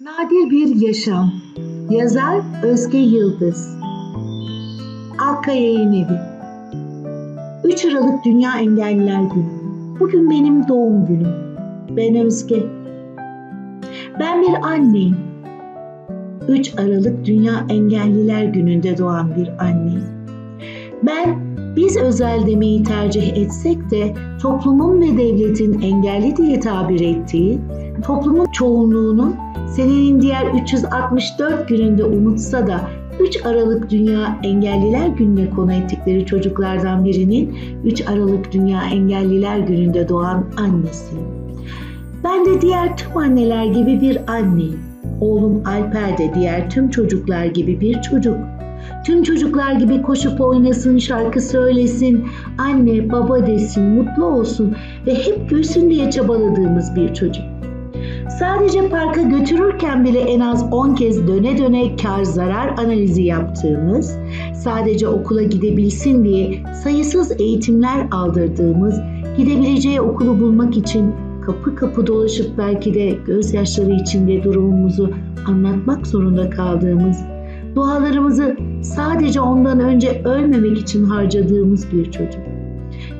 Nadir bir yaşam. Yazar Özge Yıldız. Alka Yayın Evi. 3 Aralık Dünya Engelliler Günü. Bugün benim doğum günüm. Ben Özge. Ben bir anneyim. 3 Aralık Dünya Engelliler Günü'nde doğan bir anneyim. Ben biz özel demeyi tercih etsek de toplumun ve devletin engelli diye tabir ettiği, toplumun çoğunluğunun senenin diğer 364 gününde unutsa da 3 Aralık Dünya Engelliler Günü'ne konu ettikleri çocuklardan birinin 3 Aralık Dünya Engelliler Günü'nde doğan annesiyim. Ben de diğer tüm anneler gibi bir anneyim. Oğlum Alper de diğer tüm çocuklar gibi bir çocuk. Tüm çocuklar gibi koşup oynasın, şarkı söylesin, anne baba desin, mutlu olsun ve hep gülsün diye çabaladığımız bir çocuk. Sadece parka götürürken bile en az 10 kez döne döne kar zarar analizi yaptığımız, sadece okula gidebilsin diye sayısız eğitimler aldırdığımız, gidebileceği okulu bulmak için kapı kapı dolaşıp belki de gözyaşları içinde durumumuzu anlatmak zorunda kaldığımız, dualarımızı sadece ondan önce ölmemek için harcadığımız bir çocuk.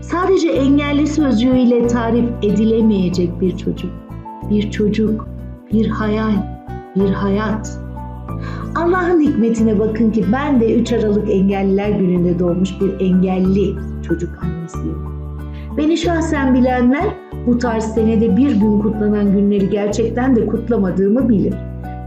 Sadece engelli sözcüğüyle tarif edilemeyecek bir çocuk. Bir çocuk, bir hayal, bir hayat. Allah'ın hikmetine bakın ki ben de 3 Aralık Engelliler Günü'nde doğmuş bir engelli çocuk annesiyim. Beni şahsen bilenler bu tarz senede bir gün kutlanan günleri gerçekten de kutlamadığımı bilir.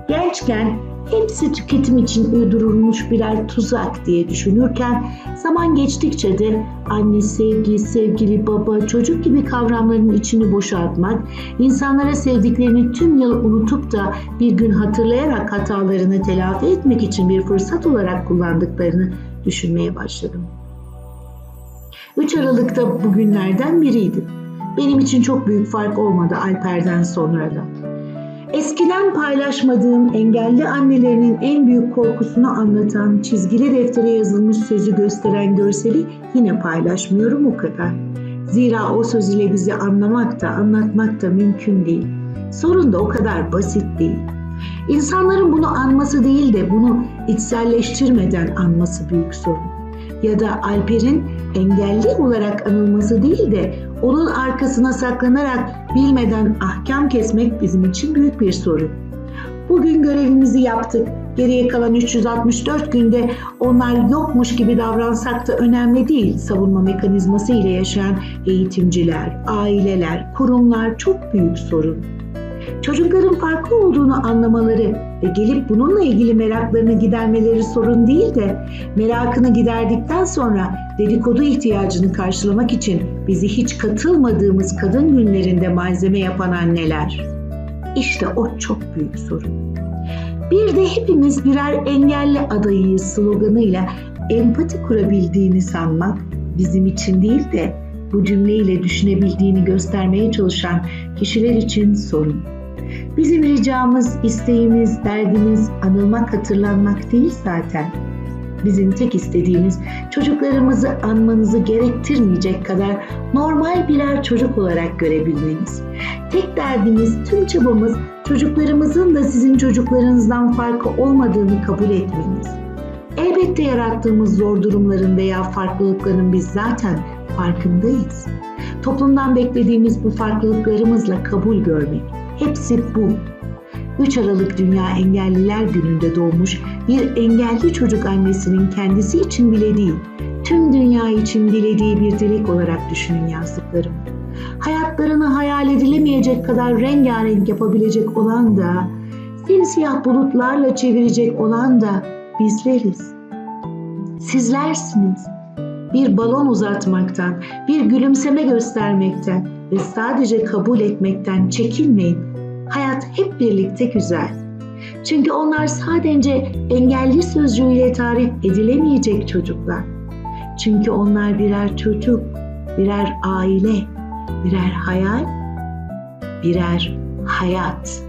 Gençken hepsi tüketim için uydurulmuş birer tuzak diye düşünürken zaman geçtikçe de anne sevgi, sevgili baba, çocuk gibi kavramların içini boşaltmak, insanlara sevdiklerini tüm yıl unutup da bir gün hatırlayarak hatalarını telafi etmek için bir fırsat olarak kullandıklarını düşünmeye başladım. 3 Aralık'ta bugünlerden biriydi. Benim için çok büyük fark olmadı Alper'den sonra da. Eskiden paylaşmadığım engelli annelerinin en büyük korkusunu anlatan, çizgili deftere yazılmış sözü gösteren görseli yine paylaşmıyorum o kadar. Zira o söz ile bizi anlamak da anlatmak da mümkün değil. Sorun da o kadar basit değil. İnsanların bunu anması değil de bunu içselleştirmeden anması büyük sorun. Ya da Alper'in engelli olarak anılması değil de onun arkasına saklanarak bilmeden ahkam kesmek bizim için büyük bir sorun. Bugün görevimizi yaptık. Geriye kalan 364 günde onlar yokmuş gibi davransak da önemli değil. Savunma mekanizması ile yaşayan eğitimciler, aileler, kurumlar çok büyük sorun. Çocukların farklı olduğunu anlamaları ve gelip bununla ilgili meraklarını gidermeleri sorun değil de merakını giderdikten sonra dedikodu ihtiyacını karşılamak için bizi hiç katılmadığımız kadın günlerinde malzeme yapan anneler. İşte o çok büyük sorun. Bir de hepimiz birer engelli adayıyız sloganıyla empati kurabildiğini sanmak bizim için değil de bu cümleyle düşünebildiğini göstermeye çalışan kişiler için sorun. Bizim ricamız, isteğimiz, derdimiz anılmak, hatırlanmak değil zaten. Bizim tek istediğimiz çocuklarımızı anmanızı gerektirmeyecek kadar normal birer çocuk olarak görebilmeniz. Tek derdimiz, tüm çabamız çocuklarımızın da sizin çocuklarınızdan farkı olmadığını kabul etmeniz. Elbette yarattığımız zor durumların veya farklılıkların biz zaten farkındayız. Toplumdan beklediğimiz bu farklılıklarımızla kabul görmek. Hepsi bu. 3 Aralık Dünya Engelliler Günü'nde doğmuş bir engelli çocuk annesinin kendisi için bile değil, tüm dünya için dilediği bir dilek olarak düşünün yazdıklarım. Hayatlarını hayal edilemeyecek kadar rengarenk yapabilecek olan da, simsiyah bulutlarla çevirecek olan da bizleriz. Sizlersiniz. Bir balon uzatmaktan, bir gülümseme göstermekten ve sadece kabul etmekten çekinmeyin. Hayat hep birlikte güzel. Çünkü onlar sadece engelli sözcüğüyle tarif edilemeyecek çocuklar. Çünkü onlar birer çocuk, birer aile, birer hayal, birer hayat.